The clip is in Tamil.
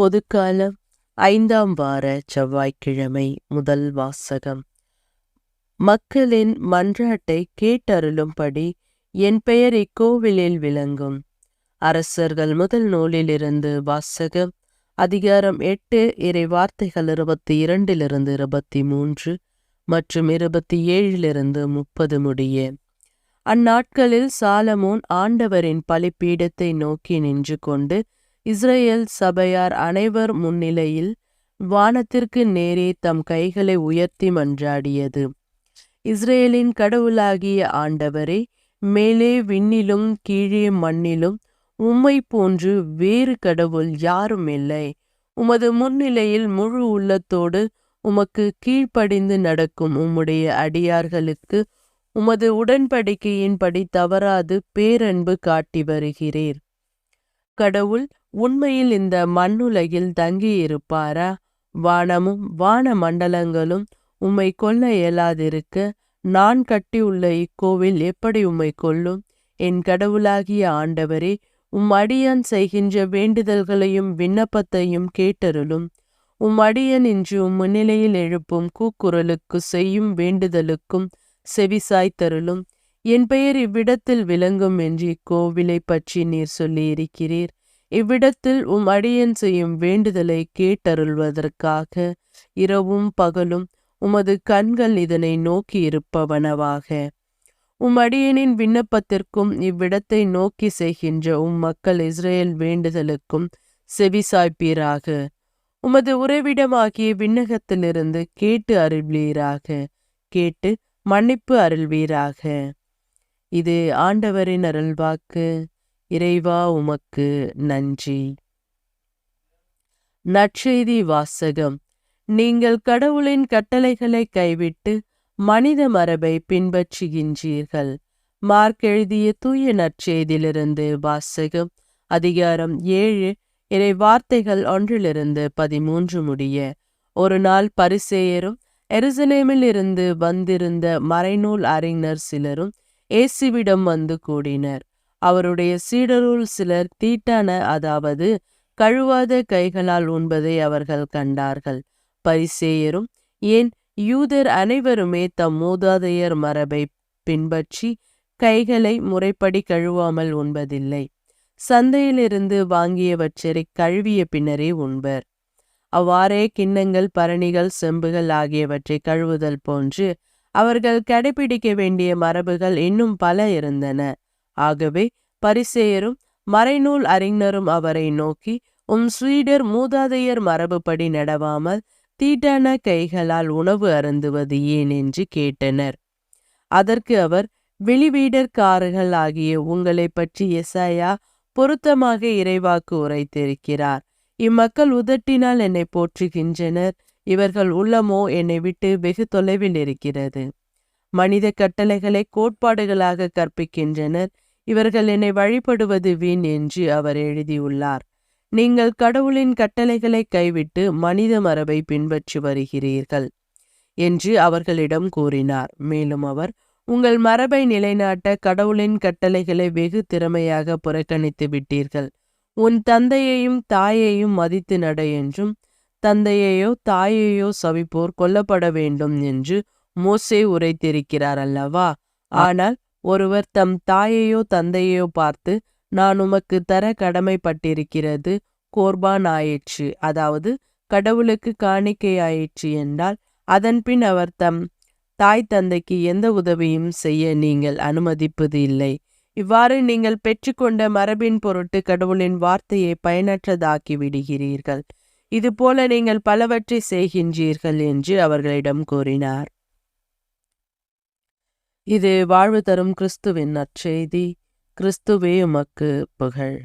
பொதுக்காலம் ஐந்தாம் வார செவ்வாய்க்கிழமை முதல் வாசகம். மக்களின் மன்றாட்டை கேட்டருளும்படி என் பெயர் இக்கோவிலில் விளங்கும். அரசர்கள் முதல் நூலிலிருந்து வாசகம் அதிகாரம் எட்டு இறை வார்த்தைகள் இருபத்தி இரண்டிலிருந்து இருபத்தி மூன்று மற்றும் இருபத்தி ஏழிலிருந்து முப்பது முடிய. அந்நாட்களில் சாலமோன் ஆண்டவரின் பலிப்பீடத்தை நோக்கி நின்று கொண்டு இஸ்ரேல் சபையார் அனைவர் முன்னிலையில் வானத்திற்கு நேரே தம் கைகளை உயர்த்தி மன்றாடியது. இஸ்ரேலின் கடவுளாகிய ஆண்டவரே மேலே விண்ணிலும் கீழே மண்ணிலும் உம்மை போன்று வேறு கடவுள் யாரும் இல்லை. உமது முன்னிலையில் முழு உள்ளத்தோடு உமக்கு கீழ்ப்படிந்து நடக்கும் உம்முடைய அடியார்களுக்கு உமது உடன்படிக்கையின்படி தவறாது பேரன்பு காட்டி வருகிறீர். கடவுள் உண்மையில் இந்த மண்ணுலகில் தங்கியிருப்பாரா? வானமும் வான மண்டலங்களும் உம்மை கொல்ல இயலாதிருக்க. நான் கட்டியுள்ள இக்கோவில் எப்படி உம்மை கொல்லும்? என் கடவுளாகிய ஆண்டவரே உம் அடியான் செய்கின்ற வேண்டுதல்களையும் விண்ணப்பத்தையும் கேட்டருளும். உம் அடியன் இன்று உம் முன்னிலையில் எழுப்பும் கூக்குரலுக்கு செய்யும் வேண்டுதலுக்கும் செவிசாய்த்தருளும். என் பெயர் இவ்விடத்தில் விளங்கும் என்று இக்கோவிலை பற்றி நீர் சொல்லியிருக்கிறீர். இவ்விடத்தில் உம் அடியன் செய்யும் வேண்டுதலை கேட்டருள்வதற்காக இரவும் பகலும் உமது கண்கள் இதனை நோக்கி இருப்பவனவாக உம் அடியனின் விண்ணப்பத்திற்கும் இவ்விடத்தை நோக்கி செய்கின்ற உம் மக்கள் இஸ்ரேல் வேண்டுதலுக்கும் செவிசாய்ப்பீராக. உமது உறைவிடமாகிய விண்ணகத்திலிருந்து கேட்டு அருள்வீராக. கேட்டு மன்னிப்பு அருள்வீராக. இது ஆண்டவரின் அருள்வாக்கு. இறைவா உமக்கு நன்றி. நற்செய்தி வாசகம். நீங்கள் கடவுளின் கட்டளைகளை கைவிட்டு மனித மரபை பின்பற்றுகின்றீர்கள். மார்க் எழுதிய தூய நற்செய்தியிலிருந்து வாசகம் அதிகாரம் ஏழு இறை வார்த்தைகள் ஒன்றிலிருந்து பதிமூன்று முடிய. ஒரு நாள் பரிசேயரும் எருசலேமில் இருந்து வந்திருந்த மறைநூல் அறிஞர் சிலரும் இயேசுவிடம் வந்து கூடினர். அவருடைய சீடருள் சிலர் தீட்டான அதாவது கழுவாத கைகளால் உண்பதை அவர்கள் கண்டார்கள். பரிசேயரும் ஏன் யூதர் அனைவருமே தம் மூதாதையர் மரபை பின்பற்றி கைகளை முறைப்படி கழுவாமல் உண்பதில்லை. சந்தையிலிருந்து வாங்கியவற்றை கழுவிய பின்னரே உண்பர். அவ்வாறே கிண்ணங்கள் பரணிகள் செம்புகள் ஆகியவற்றை கழுவுதல் போன்று அவர்கள் கடைபிடிக்க வேண்டிய மரபுகள் இன்னும் பல இருந்தன. ஆகவே பரிசேயரும் மறைநூல் அறிஞரும் அவரை நோக்கி உம் ஸ்வீடர் மூதாதையர் மரபுப்படி நடவாமல் தீட்டான கைகளால் உணவு அருந்துவது ஏன்? என்று கேட்டனர். அதற்கு அவர் வெளிவீடற்காரர்கள் ஆகிய உங்களை பற்றி எசாயா பொருத்தமாக இறைவாக்கு உரைத்திருக்கிறார். இம்மக்கள் உதட்டினால் என்னை போற்றுகின்றனர். இவர்கள் உள்ளமோ என்னை விட்டு வெகு தொலைவில் இருக்கிறது. மனித கட்டளைகளை கோட்பாடுகளாக கற்பிக்கின்றனர். இவர்கள் என்னை வழிபடுவது வீண் என்று அவர் எழுதியுள்ளார். நீங்கள் கடவுளின் கட்டளைகளை கைவிட்டு மனித மரபை பின்பற்றி வருகிறீர்கள் என்று அவர்களிடம் கூறினார். மேலும் அவர் உங்கள் மரபை நிலைநாட்ட கடவுளின் கட்டளைகளை வெகு திறமையாக புறக்கணித்து விட்டீர்கள். உன் தந்தையையும் தாயையும் மதித்து நட என்றும் தந்தையையோ தாயையோ சவிப்போர் கொல்லப்பட வேண்டும் என்று மோசே உரைத்திருக்கிறார் அல்லவா? ஆனால் ஒருவர் தம் தாயையோ தந்தையோ பார்த்து நான் உமக்கு தர கடமைப்பட்டிருக்கிறது கோர்பான் ஆயிற்று அதாவது கடவுளுக்கு காணிக்கை ஆயிற்று என்றால் அதன்பின் அவர் தம் தாய் தந்தைக்கு எந்த உதவியும் செய்ய நீங்கள் அனுமதிப்பது இல்லை. இவ்வாறு நீங்கள் பெற்றுக்கொண்ட மரபின் பொருட்டு கடவுளின் வார்த்தையை பயனற்றதாக்கி விடுகிறீர்கள். இதுபோல நீங்கள் பலவற்றை செய்கின்றீர்கள் என்று அவர்களிடம் கூறினார். இது வாழ்வு தரும் கிறிஸ்துவின் நற்செய்தி. கிறிஸ்துவே உமக்கு புகழ்.